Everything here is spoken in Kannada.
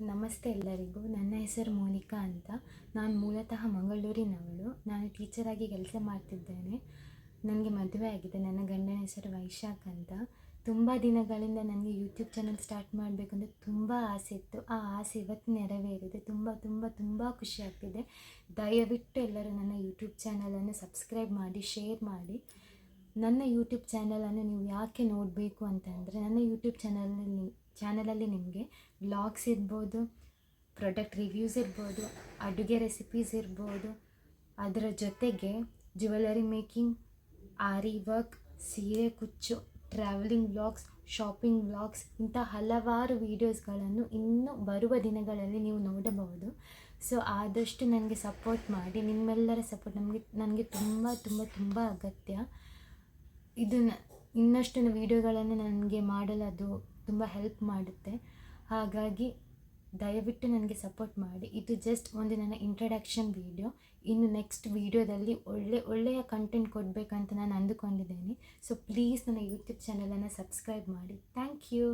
ನಮಸ್ತೆ ಎಲ್ಲರಿಗೂ. ನನ್ನ ಹೆಸರು ಮೋನಿಕಾ ಅಂತ. ನಾನು ಮೂಲತಃ ಮಂಗಳೂರಿನವಳು. ನಾನು ಟೀಚರಾಗಿ ಕೆಲಸ ಮಾಡ್ತಿದ್ದೇನೆ. ನನಗೆ ಮದುವೆ ಆಗಿದೆ. ನನ್ನ ಗಂಡನ ಹೆಸರು ವೈಶಾಖ್ ಅಂತ. ತುಂಬ ದಿನಗಳಿಂದ ನನಗೆ ಯೂಟ್ಯೂಬ್ ಚಾನಲ್ ಸ್ಟಾರ್ಟ್ ಅಂತ ತುಂಬ ಆಸೆ ಇತ್ತು. ಆ ಆಸೆ ಇವತ್ತು ನೆರವೇರಿದೆ. ತುಂಬ ತುಂಬ ತುಂಬ ಖುಷಿ ಆಗ್ತಿದೆ. ದಯವಿಟ್ಟು ಎಲ್ಲರೂ ನನ್ನ ಯೂಟ್ಯೂಬ್ ಚಾನಲನ್ನು ಸಬ್ಸ್ಕ್ರೈಬ್ ಮಾಡಿ ಶೇರ್ ಮಾಡಿ. ನನ್ನ ಯೂಟ್ಯೂಬ್ ಚಾನಲನ್ನು ನೀವು ಯಾಕೆ ನೋಡಬೇಕು ಅಂತಂದರೆ, ನನ್ನ ಯೂಟ್ಯೂಬ್ ಚಾನಲಲ್ಲಿ ಚಾನಲಲ್ಲಿ ನಿಮಗೆ ವ್ಲಾಗ್ಸ್ ಇರ್ಬೋದು ಪ್ರಾಡಕ್ಟ್ ರಿವ್ಯೂಸ್ ಇರ್ಬೋದು, ಅಡುಗೆ ರೆಸಿಪೀಸ್ ಇರ್ಬೋದು, ಅದರ ಜೊತೆಗೆ ಜ್ಯುವೆಲರಿ ಮೇಕಿಂಗ್ ಆರಿ ವರ್ಕ್ ಸೀರೆ ಕುಚ್ಚು ಟ್ರಾವೆಲಿಂಗ್ ವ್ಲಾಗ್ಸ್ ಶಾಪಿಂಗ್ ವ್ಲಾಗ್ಸ್ ಇಂಥ ಹಲವಾರು ವೀಡಿಯೋಸ್ಗಳನ್ನು ಇನ್ನು ಬರುವ ದಿನಗಳಲ್ಲಿ ನೀವು ನೋಡಬಹುದು. ಸೊ ಆದಷ್ಟು ನನಗೆ ಸಪೋರ್ಟ್ ಮಾಡಿ, ನಿಮ್ಮೆಲ್ಲರ ಸಪೋರ್ಟ್ ನಮಗೆ, ನನಗೆ ತುಂಬ ತುಂಬ ತುಂಬ ಅಗತ್ಯ. ಇದನ್ನು ಇನ್ನಷ್ಟು ವೀಡಿಯೋಗಳನ್ನು ನನಗೆ ಮಾಡಲು ಅದು ತುಂಬ ಹೆಲ್ಪ್ ಮಾಡುತ್ತೆ. ಹಾಗಾಗಿ ದಯವಿಟ್ಟು ನನಗೆ ಸಪೋರ್ಟ್ ಮಾಡಿ. ಇದು ಜಸ್ಟ್ ಒಂದು ನನ್ನ ಇಂಟ್ರಡಕ್ಷನ್ ವೀಡಿಯೋ ಇನ್ನು ನೆಕ್ಸ್ಟ್ ವೀಡಿಯೋದಲ್ಲಿ ಒಳ್ಳೆ, ಒಳ್ಳೆಯ ಕಂಟೆಂಟ್ ಕೊಡಬೇಕಂತ ನಾನು ಅಂದುಕೊಂಡಿದ್ದೇನೆ. ಸೊ ಪ್ಲೀಸ್ ನನ್ನ ಯೂಟ್ಯೂಬ್ ಚಾನಲನ್ನು ಸಬ್ಸ್ಕ್ರೈಬ್ ಮಾಡಿ. Thank you